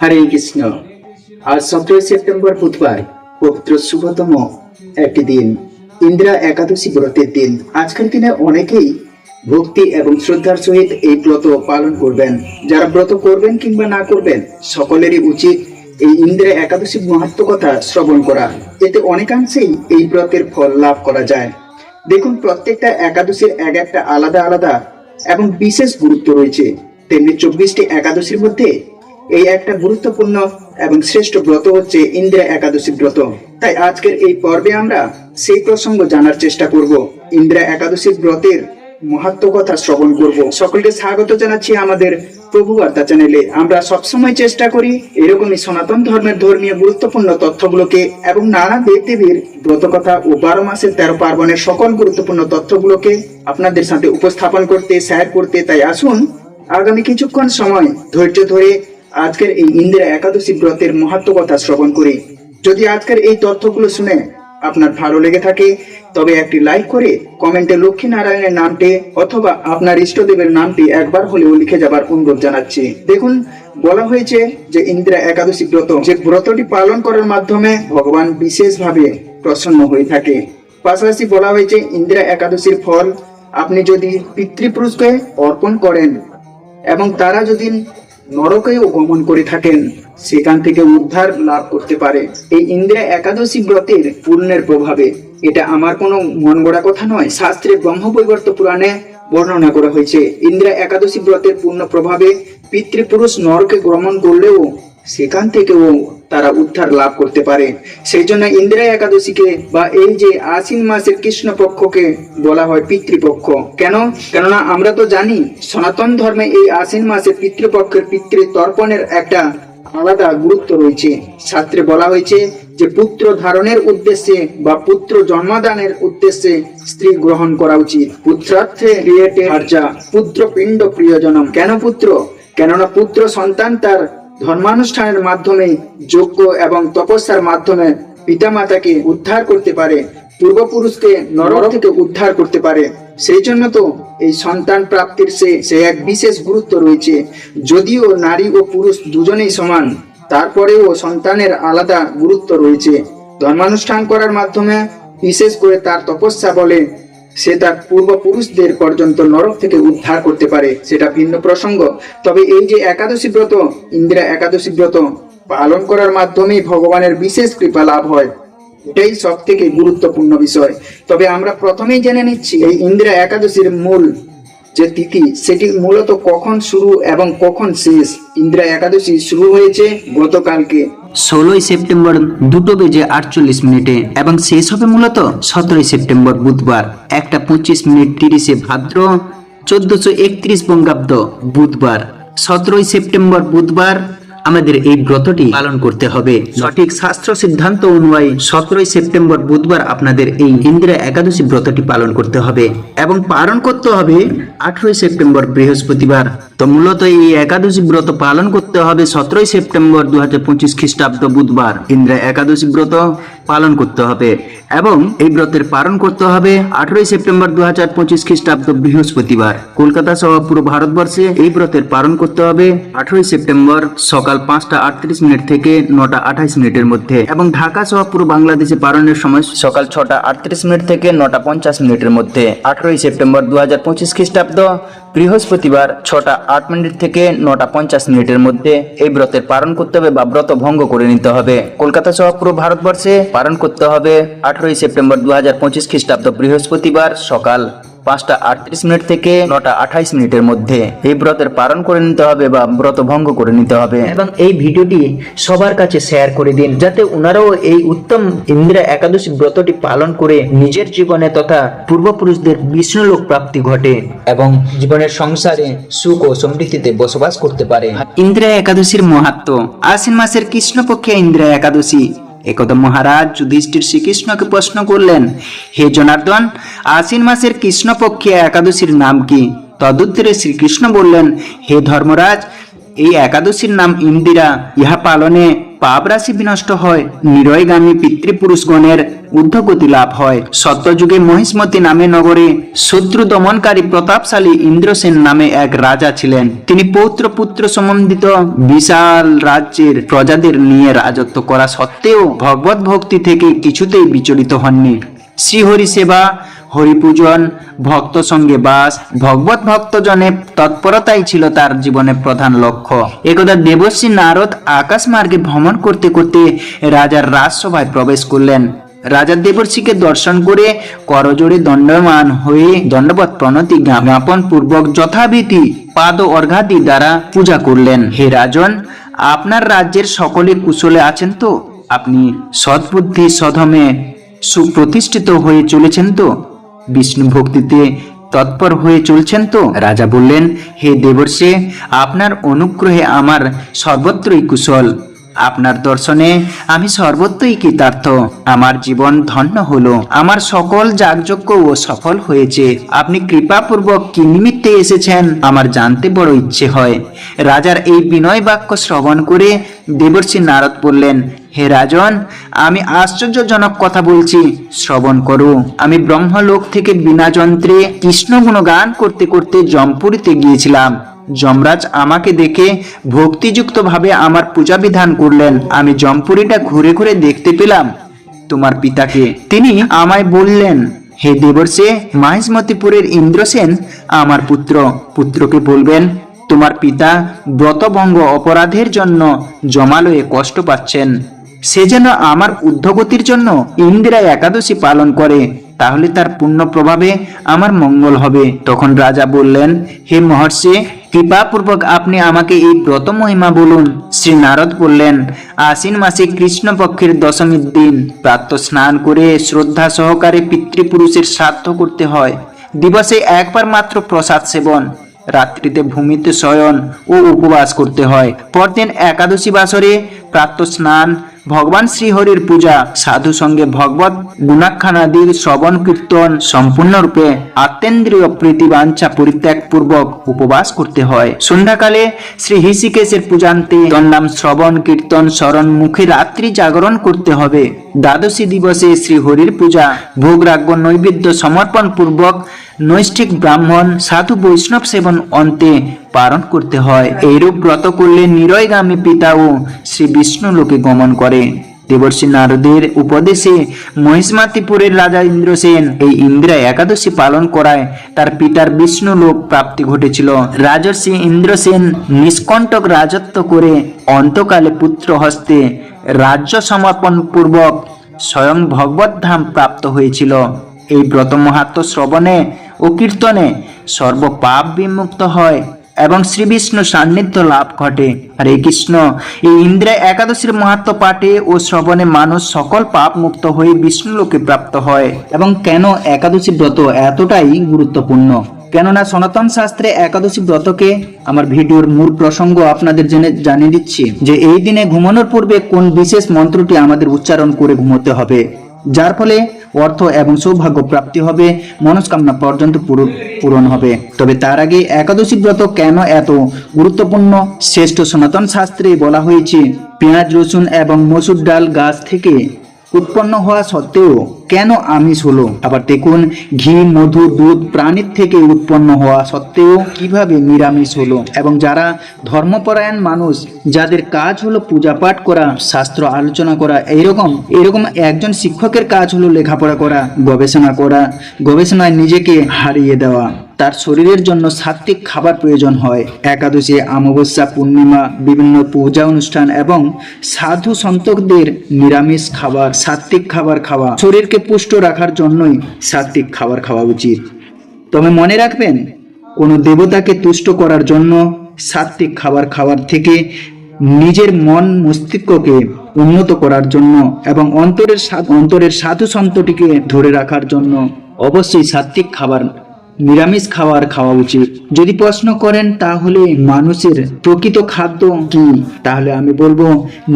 হরে কৃষ্ণ। আজ সতেরোই সেপ্টেম্বর বুধবার, পবিত্র শুভতম একটি দিন। ইন্দিরা একাদশী ব্রতের দিন। আজকের দিনে অনেকেই ভক্তি এবং শ্রদ্ধার সহিত এই ব্রত পালন করবেন। যারা ব্রত করবেন কিংবা না করবেন, সকলেরই উচিত এই ইন্দিরা একাদশী মাহাত্ম কথা শ্রবণ করা। এতে অনেকাংশেই এই ব্রতের ফল লাভ করা যায়। দেখুন, প্রত্যেকটা একাদশীর এক একটা আলাদা আলাদা এবং বিশেষ গুরুত্ব রয়েছে। তেমনি চব্বিশটি একাদশীর মধ্যে এই একটা গুরুত্বপূর্ণ এবং শ্রেষ্ঠ ব্রত হচ্ছে ইন্দিরা একাদশী ব্রত। তাই আজকের এই পর্বে আমরা সেই প্রসঙ্গ জানার চেষ্টা করব। ইন্দিরা একাদশী ব্রতের মহাত্ম কথা শ্রবণ করব। সকলকে স্বাগত জানাচ্ছি আমাদের প্রভু বার্তা চ্যানেলে। আমরা সবসময় চেষ্টা করি এরকমই সনাতন ধর্মের ধর্মীয় গুরুত্বপূর্ণ তথ্যগুলোকে এবং নানা দেবদেবীর ব্রত কথা ও বারো মাসের তেরো পার্বণের সকল গুরুত্বপূর্ণ তথ্যগুলোকে আপনাদের সাথে উপস্থাপন করতে শেয়ার করতে। তাই আসুন আগামী কিছুক্ষণ সময় ধৈর্য ধরে আজকের এই ইন্দিরা একাদশী ব্রতের মহাত্ম কথা শ্রবণ করি। যদি আজকের এই তথ্যগুলো শুনে আপনার ভালো লেগে থাকে, তবে একটি লাইক করে কমেন্টে লক্ষ্মী নারায়ণের নামটি অথবা আপনার ইষ্টদেবের নামটি একবার হলেও লিখে যাবার অনুরোধ জানাচ্ছি। দেখুন, বলা হয়েছে যে ইন্দিরা একাদশী ব্রত, যে ব্রতটি পালন করার মাধ্যমে ভগবান বিশেষভাবে প্রসন্ন হয়ে থাকে। পাশাপাশি বলা হয়েছে, ইন্দিরা একাদশীর ফল আপনি যদি পিতৃপুরুষকে অর্পণ করেন এবং তারা যদি নরকেও গমন করে থাকেন। সেখান থেকে উদ্ধার লাভ করতে পারে। এই ইন্দ্রা একাদশী ব্রতের পূর্ণের প্রভাবে। এটা আমার কোনো মন গড়া কথা নয়। শাস্ত্রে ব্রহ্মবৈবর্ত পুরাণে বর্ণনা করা হয়েছে। ইন্দ্রা একাদশী ব্রতের পূর্ণ প্রভাবে পিতৃপুরুষ নরকে গমন করলেও সেখান থেকেও তারা উদ্ধার লাভ করতে পারে। সেই জন্য ইন্দিরা একাদশীকে বা এই যে আশ্বিন মাসের কৃষ্ণ পক্ষকে বলা হয় পিতৃপক্ষ। কেন? কেননা আমরা তো জানি, সনাতন ধর্মে এই আশ্বিন মাসে পিতৃপক্ষের পিতৃ তর্পণের একটা আলাদা গুরুত্ব রয়েছে। শাস্ত্রে বলা হয়েছে যে, পুত্র ধারণের উদ্দেশ্যে বা পুত্র জন্মদানের উদ্দেশ্যে স্ত্রী গ্রহণ করা উচিত। পুত্রার্থে পুত্র পিণ্ড প্রিয়জনম। কেন পুত্র? কেননা পুত্র সন্তান তার ধর্মানুষ্ঠানের মাধ্যমে যোগ্য এবং তপস্যার মাধ্যমে পিতামাতাকে উদ্ধার করতে পারে, পূর্বপুরুষকে নরক থেকে উদ্ধার করতে পারে। সেই জন্য তো এই সন্তান প্রাপ্তির সে সে এক বিশেষ গুরুত্ব রয়েছে। যদিও নারী ও পুরুষ দুজনেই সমান, তারপরেও সন্তানের আলাদা গুরুত্ব রয়েছে। ধর্মানুষ্ঠান করার মাধ্যমে, বিশেষ করে তার তপস্যা বলে সে তার পূর্বপুরুষদের পর্যন্ত নরক থেকে উদ্ধার করতে পারে, সেটা ভিন্ন প্রসঙ্গ। তবে এই যে একাদশী ব্রত, ইন্দিরা একাদশী ব্রত পালন করার মাধ্যমেই ভগবানের বিশেষ কৃপা লাভ হয়। এটাই সব থেকে গুরুত্বপূর্ণ বিষয়। তবে আমরা প্রথমেই জেনে নিচ্ছি, এই ইন্দিরা একাদশীর মূল যে তিথি, সেটি মূলত কখন শুরু এবং কখন শেষ? ইন্দিরা একাদশী শুরু হয়েছে গতকালকে। ষোলোই সেপ্টেম্বর দুটো বেজে আটচল্লিশ মিনিটে এবং শেষ হবে মূলত সতেরোই সেপ্টেম্বর বুধবার। একটা পঁচিশ মিনিট তিরিশে ভাদ্র, চোদ্দশো একত্রিশ বঙ্গাব্দ বুধবার। সতেরোই সেপ্টেম্বর বুধবার আমাদের এই ব্রতটি পালন করতে হবে। সঠিক শাস্ত্র সিদ্ধান্ত অনুযায়ী সতেরোই সেপ্টেম্বর বুধবার আপনাদের এই ইন্দিরা একাদশী ব্রতটি পালন করতে হবে এবং পালন করতে হবে আঠেরোই সেপ্টেম্বর বৃহস্পতিবার। তো মূলত এই একাদশী ব্রত পালন করতে হবে সতেরোই সেপ্টেম্বর দু হাজার পঁচিশ খ্রিস্টাব্দ বুধবার। ইন্দিরা একাদশী ব্রত পালন করতে হবে এবং এই ব্রতের পালন করতে হবে আঠেরোই সেপ্টেম্বর দু হাজার পঁচিশ খ্রিস্টাব্দ বৃহস্পতিবার। কলকাতা সহ পুরো ভারতবর্ষে এই ব্রতের পালন করতে হবে আঠেরোই সেপ্টেম্বর সকাল পাঁচটা আটত্রিশ মিনিট থেকে নটা আঠাইশ মিনিটের মধ্যে এবং ঢাকা সহ পুরো বাংলাদেশে পালনের সময় সকাল ছটা আটত্রিশ মিনিট থেকে নটা পঞ্চাশ মিনিটের মধ্যে। আঠেরোই সেপ্টেম্বর দু হাজার পঁচিশ খ্রিস্টাব্দ বৃহস্পতিবার ছটা আট মিনিট থেকে নটা পঞ্চাশ মিনিটের মধ্যে এই ব্রতের পালন করতে হবে বা ব্রত ভঙ্গ করে নিতে হবে। কলকাতা সহ পুরো ভারতবর্ষে পালন করতে হবে আঠেরোই সেপ্টেম্বর দু হাজার পঁচিশ খ্রিস্টাব্দ বৃহস্পতিবার সকাল। পাঁচটা আটত্রিশ মিনিট থেকে নটা আঠাইশ মিনিটের মধ্যে। এই ব্রতের পালন করে নিতে হবে বা ব্রত ভঙ্গ করে নিতে হবে। এবং এই ভিডিওটি সবার কাছে শেয়ার করে দিন যাতে ওনারাও এই উত্তম ইন্দিরা একাদশী ব্রতটি পালন করে নিজের জীবনে তথা পূর্বপুরুষদের বিষ্ণুলোক প্রাপ্তি ঘটে এবং জীবনের সংসারে সুখ ও সমৃদ্ধিতে বসবাস করতে পারে। ইন্দিরা একাদশীর মাহাত্ম। আশ্বিন মাসের কৃষ্ণপক্ষে ইন্দিরা একাদশী। একদা মহারাজ, যুধিষ্ঠির শ্রীকৃষ্ণকে প্রশ্ন করলেন, হে জনার্দন, আশ্বিন মাসের কৃষ্ণপক্ষে একাদশীর নাম কি? তদুত্তরে শ্রীকৃষ্ণ বললেন, হে ধর্মরাজ, এই একাদশীর নাম ইন্দিরা, ইহা পালনে পাপ রাশি বিনষ্ট হয়, নিরয়গামী পিতৃপুরুষগণের ঊর্ধ্বগতি লাভ হয়। সত্যযুগে মহিষ্মতি নামে নগরে শত্রু দমনকারী প্রতাপশালী ইন্দ্রসেন নামে এক রাজা ছিলেন। তিনি পৌত্র পুত্র সম্বন্ধিত বিশাল রাজ্যের প্রজাদের নিয়ে রাজত্ব করা সত্ত্বেও ভগবত ভক্তি থেকে কিছুতেই বিচলিত হননি। শ্রীহরি সেবা হরিপূজন ভক্ত সঙ্গে বাস, ভগবত ভক্তজনে তৎপরতাই ছিল তার জীবনের প্রধান লক্ষ্য। একদা দেবশ্রী নারদ আকাশ মার্গে ভ্রমণ করতে করতে রাজার রাজসভায় প্রবেশ করলেন। রাজা দেবর্ষিকে দর্শন করে করজোড়ে দণ্ডমান হয়ে দণ্ডবত প্রণতি জ্ঞাপন পূর্বক যথাবিধি পাদ অর্ঘাদি দ্বারা পূজা করলেন। হে রাজন, আপনার রাজ্যের সকলে কুশলে আছেন তো? আপনি সদ্বুদ্ধি সধমে সুপ্রতিষ্ঠিত হয়ে চলেছেন তো? বিষ্ণু ভক্তিতে তৎপর হয়ে চলছেন তো? রাজা বললেন, হে দেবর্ষে, আপনার অনুগ্রহে আমার সর্বত্রই কুশল। আপনার দর্শনে আমি সর্বত্রই কৃতার্থ। আমার জীবন ধন্য হলো। আমার সকল যাগযজ্ঞ ও সফল হয়েছে। আপনি কৃপাপূর্বক কি নিমিত্তে এসেছেন আমার জানতে বড় ইচ্ছে হয়। রাজার এই বিনয় বাক্য শ্রবণ করে দেবর্ষি নারদ বললেন, হে রাজন, আমি আশ্চর্যজনক কথা বলছি। শ্রবণ করো। আমি ব্রহ্মলোক থেকে বিনা যন্ত্রে কৃষ্ণ গুণগান করতে করতে জমপুরীতে গিয়েছিলাম। যমরাজ আমাকে দেখে ভক্তিযুক্ত ভাবে আমার পূজা বিধান করলেন। আমি জমপুরিটা ঘুরে ঘুরে দেখতে পেলাম তোমার পিতাকে। তিনি আমায় বললেন, হে দেবর্ষে মাহিষ্মতিপুরের ইন্দ্রসেন আমার পুত্র। পুত্রকে বলবেন, তোমার পিতা ব্রতভঙ্গ অপরাধের জন্য জমালয়ে কষ্ট পাচ্ছেন। সে যেন আমার উদ্ধগতির জন্য ইন্দিরা একাদশী পালন করে, তাহলে তার পুণ্য প্রভাবে আমার মঙ্গল হবে। তখন রাজা বললেন, হে মহর্ষি কৃপাপূর্বক আপনি আমাকে এই ব্রত মহিমা বলুন। শ্রী নারদ বললেন, আশ্বিন মাসে কৃষ্ণপক্ষের দশমীর দিন। প্রাতঃ স্নান করে শ্রদ্ধা সহকারে পিতৃপুরুষের শ্রাদ্ধ করতে হয়। দিবসে একবার মাত্র প্রসাদ সেবন। রাত্রিতে ভূমিতে শয়ন ও উপবাস করতে হয়। পরদিন একাদশী বাসরে প্রাতঃ স্নান ভগবান শ্রীহরির পূজা, সাধু সঙ্গে ভগবত গুণাখ্যানাদির শ্রবণ কীর্তন সম্পূর্ণরূপে আত্মেন্দ্রীয় প্রীতি বাঞ্ছা পরিত্যাগ পূর্বক উপবাস করতে হয়। সন্ধ্যাকালে শ্রী হৃষিকেশের পূজান্তে নাম শ্রবণ কীর্তন স্মরণ মুখে রাত্রি জাগরণ করতে হবে। দ্বাদশী দিবসে শ্রী হরির পূজা ভোগ রাগ্য নৈবেদ্য সমর্পণ পূর্বক নৈষ্ঠিক ব্রাহ্মণ, সাধু বৈষ্ণব সেবন অন্তে পালন করতে হয়। এইরূপ ব্রত করলে নিরয়গামী পিতা ও শ্রী বিষ্ণু লোকে গমন করে। দেবর্ষি নারদের উপদেশে মহিষমাতিপুরের রাজা ইন্দ্রসেন এই ইন্দ্রা একাদশী পালন করায় তার পিতার বিষ্ণু লোক প্রাপ্তি ঘটেছিল। রাজর্ষি ইন্দ্রসেন নিষ্কণ্টক রাজত্ব করে অন্তকালে পুত্র হস্তে রাজ্য সমর্পণ পূর্বক স্বয়ং ভগবত ধাম প্রাপ্ত হয়েছিল। এই ব্রত মাহাত্ম শ্রবণে ও কীর্তনে সর্ব পাপ বিমুক্ত হয়। এবং শ্রী বিষ্ণু সান্নিধ্য লাভ ঘটে। হরে কৃষ্ণ। এই ইন্দ্রা একাদশীর মাহাত্ম পাঠে ও শ্রবণে মানুষ সকল পাপ মুক্ত হয়ে বিষ্ণু লোকে প্রাপ্ত হয়। এবং কেন একাদশী ব্রত এতটাই গুরুত্বপূর্ণ? কেননা সনাতন শাস্ত্রে একাদশী ব্রতকে আমার ভিডিওর মূল প্রসঙ্গ আপনাদের জেনে জানিয়ে দিচ্ছি যে, এই দিনে ঘুমানোর পূর্বে কোন বিশেষ মন্ত্রটি আমাদের উচ্চারণ করে ঘুমোতে হবে? যার ফলে অর্থ এবং সৌভাগ্য প্রাপ্তি হবে, মনস্কামনা পর্যন্ত পুরো- পূরণ হবে। তবে তার আগে একাদশী ব্রত কেন এত গুরুত্বপূর্ণ? শ্রেষ্ঠ সনাতন শাস্ত্রে বলা হয়েছে, পেঁয়াজ, রসুন এবং মসুর ডাল গাছ থেকে উৎপন্ন হওয়া সত্ত্বেও কেন আমিষ হলো আবার দেখুন, ঘি, মধু, দুধ প্রাণীর থেকে উৎপন্ন হওয়া সত্ত্বেও কীভাবে নিরামিষ হলো? এবং যারা ধর্মপরায়ণ মানুষ, যাদের কাজ হলো পূজা পাঠ করা, শাস্ত্র আলোচনা করা, এইরকম এরকম একজন শিক্ষকের কাজ হলো লেখাপড়া করা, গবেষণা করা, গবেষণায় নিজেকে হারিয়ে দেওয়া। তার শরীরের জন্য সাত্বিক খাবার প্রয়োজন হয়। একাদশী, অমাবস্যা, পূর্ণিমা, বিভিন্ন পূজা অনুষ্ঠান এবং সাধু সন্তকদের নিরামিষ খাবার সাত্বিক খাবার খাওয়া। শরীরকে পুষ্ট রাখার জন্যই সাত্বিক খাবার খাওয়া উচিত। তবে মনে রাখবেন, কোনো দেবতাকে তুষ্ট করার জন্য সাত্বিক খাবার খাওয়ার থেকে নিজের মন মস্তিষ্ককে উন্নত করার জন্য এবং অন্তরের অন্তরের সাধু সন্তটিকে ধরে রাখার জন্য অবশ্যই সাত্বিক খাবার নিরামিষ খাবার খাওয়া উচিত। যদি প্রশ্ন করেন তাহলে মানুষের প্রকৃত খাদ্য কি? তাহলে আমি বলব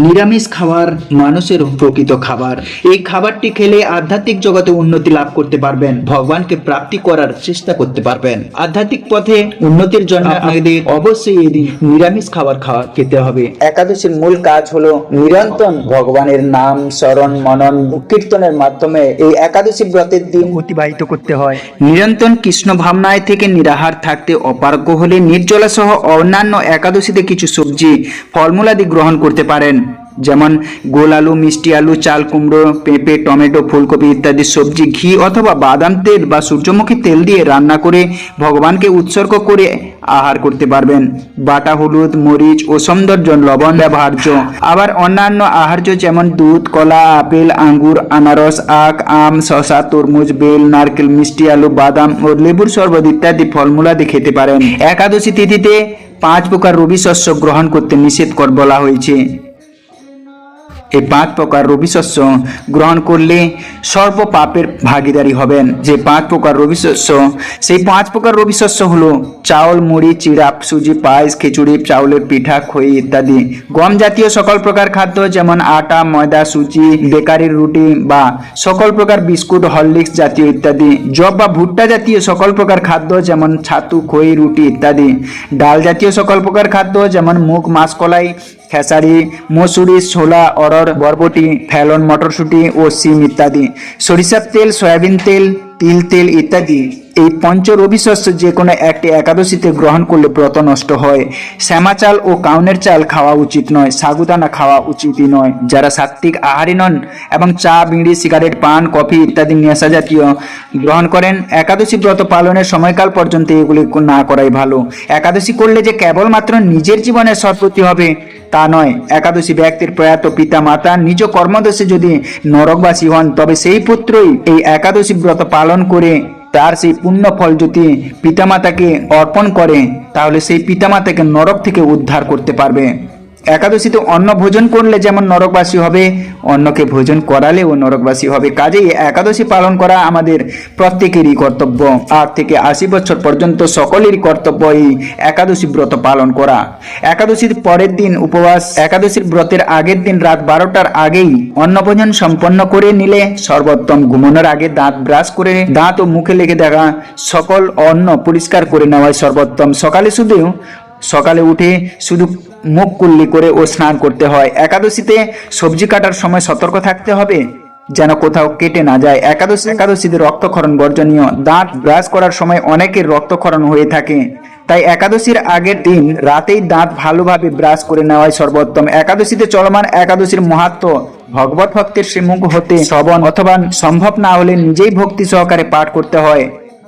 নিরামিষ খাবার মানুষের প্রকৃত খাবার। এই খাবারটি খেলে আধ্যাত্মিক জগতে উন্নতি লাভ করতে পারবেন ভগবানকে প্রাপ্তি করার চেষ্টা করতে পারবেন। আধ্যাত্মিক পথে উন্নতির জন্য আপনাদের অবশ্যই এই দিন নিরামিষ খাবার খাওয়া খেতে হবে। একাদশীর মূল কাজ হলো নিরন্তর ভগবানের নাম স্মরণ মনন কীর্তনের মাধ্যমে এই একাদশী ব্রতের দিন অতিবাহিত করতে হয়। নিরন্তর কৃষ্ণ ভাবনায় থেকে নিরাহার থাকতে অপারগ্য হলে নির্জলা সহ অন্যান্য একাদশীতে কিছু সবজি, ফলমূলাদি গ্রহণ করতে পারেন। যেমন গোল আলু, মিষ্টি আলু, চাল কুমড়ো, পেঁপে, টমেটো, ফুলকপি ইত্যাদি সবজি, ঘি অথবা বাদাম তেল বা সূর্যমুখী তেল দিয়ে রান্না করে ভগবানকে উৎসর্গ করে আহার করতে পারবেন। বাটা হলুদ, মরিচ ও সৌন্দর্য লবণ ব্যবহার্য। আবার অন্যান্য আহার্য যেমন দুধ, কলা, আপেল, আঙ্গুর, আনারস, আখ, আম, শসা, তরমুজ, বেল, নারকেল, মিষ্টি, আলু, বাদাম ও লেবুর শরবত ইত্যাদি ফলমূলাদি খেতে পারেন। একাদশী তিথিতে পাঁচ প্রকার রবি শস্য গ্রহণ করতে নিষেধ কর বলা হয়েছে। এই পাঁচ প্রকার রবি শস্য গ্রহণ করলে সর্ব পাপের ভাগিদারি হবেন। যে পাঁচ প্রকার রবি শস্য, সেই পাঁচ প্রকার রবি শস্য হলো চাউল, মুড়ি চিড়া সুজি, পায়েস, খিচুড়ি, চাউলের পিঠা, খই ইত্যাদি। গম জাতীয় সকল প্রকার খাদ্য যেমন আটা, ময়দা, সুজি, বেকারির রুটি বা সকল প্রকার বিস্কুট, হরলিক্স জাতীয় ইত্যাদি। জব বা ভুট্টা জাতীয় সকল প্রকার খাদ্য যেমন ছাতু, খই, রুটি ইত্যাদি। ডাল জাতীয় সকল প্রকার খাদ্য যেমন মুগ, মাসকলাই, খেসারি, মসুরি, ছোলা অরর বরবটি ফ্যালন মটরশুঁটি ও সিম ইত্যাদি। সরিষার তেল, সয়াবিন তেল, তিল তেল ইত্যাদি। এই পঞ্চ রবি শস্য যে কোনো একটি একাদশীতে গ্রহণ করলে ব্রত নষ্ট হয়। শ্যামা চাল ও কাউনের চাল খাওয়া উচিত নয়, সাগুদানা খাওয়া উচিতই নয়। যারা সাত্ত্বিক আহারী নন এবং চা, বিড়ি, সিগারেট, পান, কফি ইত্যাদি নেশা জাতীয় গ্রহণ করেন, একাদশী ব্রত পালনের সময়কাল পর্যন্ত এগুলি না করাই ভালো। একাদশী করলে যে কেবলমাত্র নিজের জীবনের সৎপতি হবে তা নয়। একাদশী ব্যক্তির প্রয়াত পিতা মাতা নিজ কর্মদোষে যদি নরকবাসী হন, তবে সেই পুত্রই এই একাদশী ব্রত পালন করে তার সেই পুণ্য ফল যদি পিতামাতাকে অর্পণ করে, তাহলে সেই পিতামাতাকে নরক থেকে উদ্ধার করতে পারবে। একাদশীতে অন্ন ভোজন করলে যেমন নরকবাসী হবে, অন্নকে ভোজন করালেও নরকবাসী হবে। কাজেই একাদশী পালন করা আমাদের প্রত্যেকেরই কর্তব্য। আট থেকে আশি বছর পর্যন্ত সকলেরই কর্তব্য এই একাদশী ব্রত পালন করা। একাদশীর পরের দিন উপবাস, একাদশীর ব্রতের আগের দিন রাত বারোটার আগেই অন্নভোজন সম্পন্ন করে নিলে সর্বোত্তম ঘুমানোর আগে দাঁত ব্রাশ করে দাঁত ও মুখে লেগে দেখা সকল অন্ন পরিষ্কার করে নেওয়ায় সর্বোত্তম। সকালে শুধু সকালে উঠে শুধু মুখ কুল্লি করে ও স্নান করতে হয়। একাদশীতে সবজি কাটার সময় সতর্ক থাকতে হবে, যেন কোথাও কেটে না যায়। একাদশী একাদশীতে রক্তক্ষরণ বর্জনীয়। দাঁত ব্রাশ করার সময় অনেকের রক্তক্ষরণ হয়ে থাকে। তাই একাদশীর আগের দিন রাতেই দাঁত ভালোভাবে ব্রাশ করে নেওয়াই সর্বোত্তম। একাদশীতে চলমান একাদশীর মাহাত্ম ভগবত ভক্তের শ্রীমুখ হতে শ্রবণ অথবা সম্ভব না হলে নিজেই ভক্তি সহকারে পাঠ করতে হয়।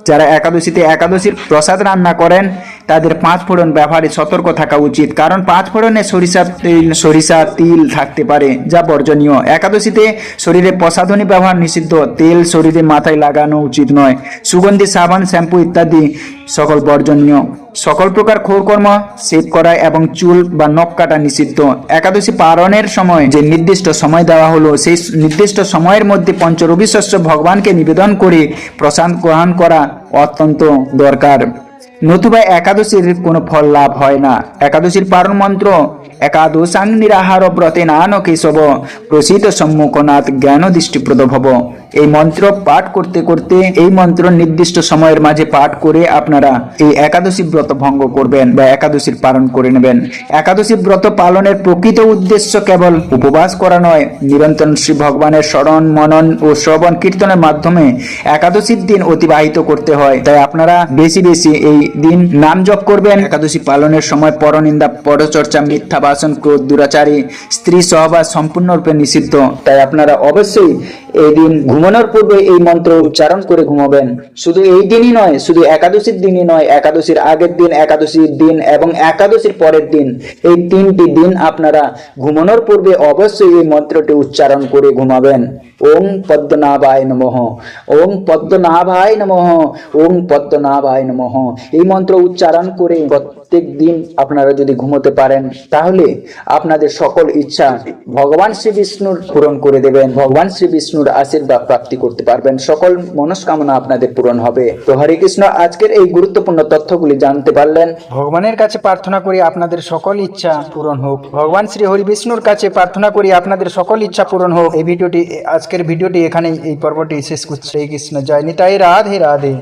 যারা একাদশীতে একাদশীর প্রসাদ রান্না করেন, তাদের পাঁচ ফোড়ন ব্যবহারে সতর্ক থাকা উচিত। কারণ পাঁচ ফোড়নে সরিষা তেল, সরিষা তিল থাকতে পারে, যা বর্জনীয়। একাদশীতে শরীরে প্রসাধনী ব্যবহার নিষিদ্ধ। তেল শরীরে মাথায় লাগানো উচিত নয়। সুগন্ধি, সাবান, শ্যাম্পু ইত্যাদি সকল বর্জনীয়, সকল প্রকার খোরকর্ম সেভ করা এবং চুল বা নখ কাটা নিষিদ্ধ। একাদশী পালনের সময় যে নির্দিষ্ট সময় দেওয়া হলো, সেই নির্দিষ্ট সময়ের মধ্যে পঞ্চরবি শস্য ভগবানকে নিবেদন করে প্রসাদ গ্রহণ করা অত্যন্ত দরকার। নতুবা একাদশীর কোনো ফল লাভ হয় না। একাদশীর পারণ মন্ত্র, একাদশাং নিরাহার ব্রতে নান কেশব প্রসিত সম্মুখনাথ জ্ঞান দৃষ্টিপ্রদ ভব। এই মন্ত্র পাঠ করতে করতে এই মন্ত্র নির্দিষ্ট সময়ের মাঝে পাঠ করে আপনারা এই একাদশী ব্রত ভঙ্গ করবেন বা একাদশীর পালন করে নেবেন। একাদশী ব্রত পালনের প্রকৃত উদ্দেশ্য কেবল উপবাস করা নয়, নিরন্তর শ্রী ভগবানের স্মরণ, মনন ও শ্রবণ কীর্তনের মাধ্যমে একাদশীর দিন অতিবাহিত করতে হয়। তাই আপনারা বেশি বেশি এই দিন নাম জপ করবেন। একাদশী পালনের সময় পরনিন্দা, পরচর্চা, মিথ্যা বাসন, ক্রোধ, দুরাচারী, স্ত্রী সহবাস সম্পূর্ণরূপে নিষিদ্ধ। তাই আপনারা অবশ্যই এই দিন ঘুমানোর পূর্বে এই মন্ত্র উচ্চারণ করে ঘুমাবেন। শুধু এই দিনই নয়, শুধু একাদশীর দিনই নয়, একাদশীর আগের দিন, একাদশীর দিন এবং একাদশীর পরের দিন। এই তিনটি দিন আপনারা ঘুমানোর পূর্বে অবশ্যই এই মন্ত্রটি উচ্চারণ করে ঘুমাবেন। ওং পদ্মনাভায় নমঃ। ওং পদ্মনাভায় নমঃ। ওং পদ্মনাভায় নমঃ। এই মন্ত্র উচ্চারণ করে প্রত্যেক দিন আপনারা যদি ঘুমোতে পারেন, তাহলে আপনাদের সকল ইচ্ছা ভগবান শ্রী বিষ্ণুর পূরণ করে দেবেন, ভগবান শ্রী বিষ্ণুর আশীর্বাদ প্রাপ্তি করতে পারবেন, সকল মনস্কামনা আপনাদের পূরণ হবে। তো হরে কৃষ্ণ, আজকের এই গুরুত্বপূর্ণ তথ্যগুলি জানতে পারলেন। ভগবানের কাছে প্রার্থনা করি আপনাদের সকল ইচ্ছা পূরণ হোক। ভগবান শ্রী হরি বিষ্ণুর কাছে প্রার্থনা করি আপনাদের সকল ইচ্ছা পূরণ হোক। এই ভিডিওটি আজ আজকের ভিডিওটি এখানে এই পর্বটি শেষ করছি। কৃষ্ণ। জয় নিতাই। রাধে রাধে।